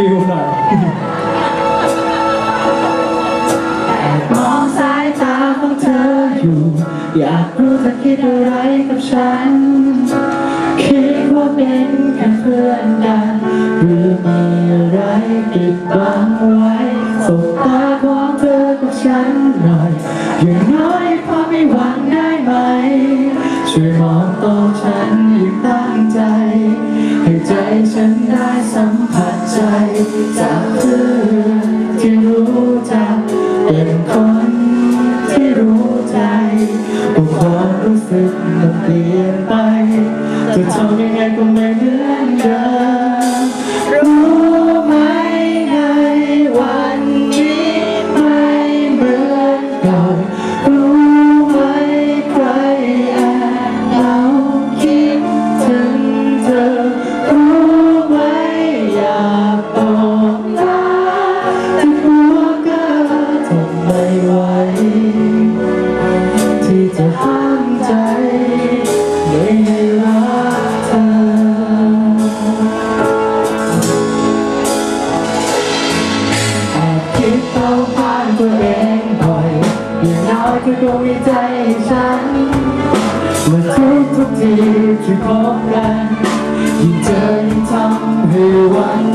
ฟิลหน่อยมองสายตาของเธออยู่ อยากรู้เธอคิดอะไรกับฉัน คิดว่าเป็นแค่เพื่อนกัน หรือมีอะไรปิดบังไว้สบตาของเธอกับฉันหน่อยอย่างน้อยพอไม่หวังได้ไหม ช่วยมองตรงฉันอย่างตั้งใจ ให้ใจฉันได้สัม จากเพื่อนที่รู้จักเป็นคนที่รู้ใจผู้ความรู้สึกมันเปลี่ยนไปจะทำยังไงก็ไม่เหมือนเดิม จะห้ามใจไม่ให้รักเธอแอบคิดเข้าข้างตัวเองบ่อยอย่างน้อยก็คงมีใจให้ฉันเมื่อทุกทุกทีที่พบกันยิ่งเจอยิ่งทำให้หวัน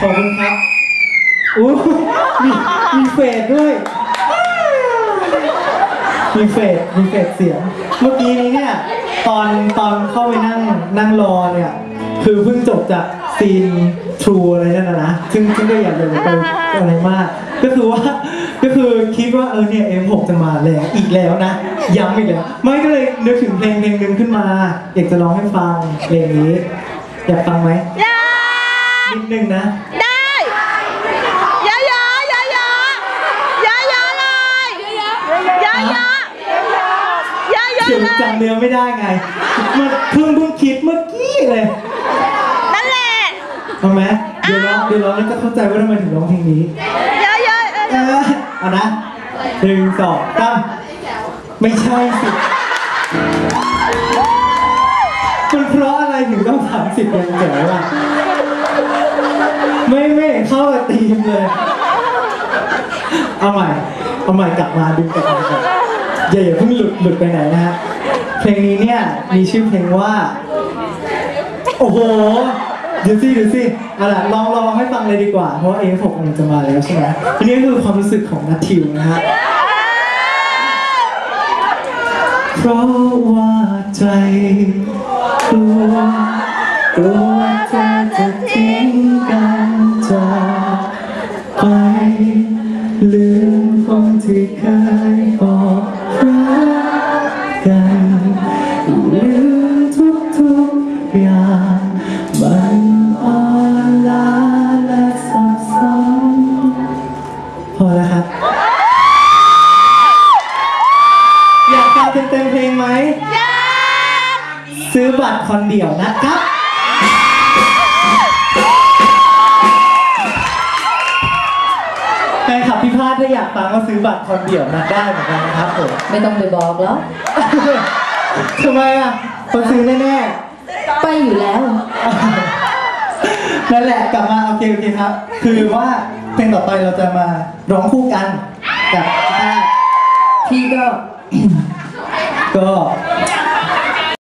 ขอบคุณครับอู้มีมีเฟดด้วย มีเฟดมีเฟดเสียง เมื่อกี้นี้เนี่ย ตอนตอนเข้าไปนั่งนั่งรอเนี่ย คือเพิ่งจบจากซีนทรูอะไรนั่นนะนะซึ่งซึ่งก็อยากจะไปอะไรมาก ก็คือว่า ก็คือคิดว่าเออเนี่ย M6 จะมาแล้วอีกแล้วนะ ย้ำอีกแล้ว ไม่ก็เลยนึกถึงเพลงเพลงหนึ่งขึ้นมา อยากจะร้องให้ฟังเพลงนี้ อยากฟังไหมยา นิดนึงนะ ได้ยายายายายายาเลยยายายายาเขียนเลยจำเนื้อไม่ได้ไงมันเพิ่งเพิ่งคิดเมื่อกี้เลยนั่นแหละทำไหมเดี๋ยวร้องเดี๋ยวร้องแล้วจะเข้าใจว่าทำไมถึงร้องเพลงนี้ยายาเออเอานะหนึ่งสองสามไม่ใช่สิมันเพราะอะไรถึงต้องสามสิบยังเจ๋อล่ะ ไม่ไม่เห็นเข้ากับธีมเลย เอาใหม่ เอาใหม่กลับมาดึงกลับมาก่อนอย่าอย่าเพิ่งหลุดหลุดไปไหนนะฮะ เพลงนี้เนี่ยมีชื่อเพลงว่า โอ้โหเดี๋ยวสิเดี๋ยวสิเอาล่ะลองลองให้ฟังเลยดีกว่า เพราะว่า A6 มันจะมาแล้วใช่ไหมทีนี้คือความรู้สึกของนัททิวนะฮะ เพราะว่าใจกลัวกลัวเธอจะทิ้ง คอนเดี่ยวนะครับแฟนคลับพี่พาดถ้าอยากฟังก็ซื้อบัตรคอนเดี่ยวนะได้เหมือนกันนะครับผมไม่ต้องไปบอกแล้ว ทำไมอะคนซื้อแน่ไปอยู่แล้ว ๆนั่นแหละกลับมาโอเคโอเคครับ คือว่าเพลงต่อไปเราจะมาร้องคู่กันกับพี่พาดพี่ก็ก็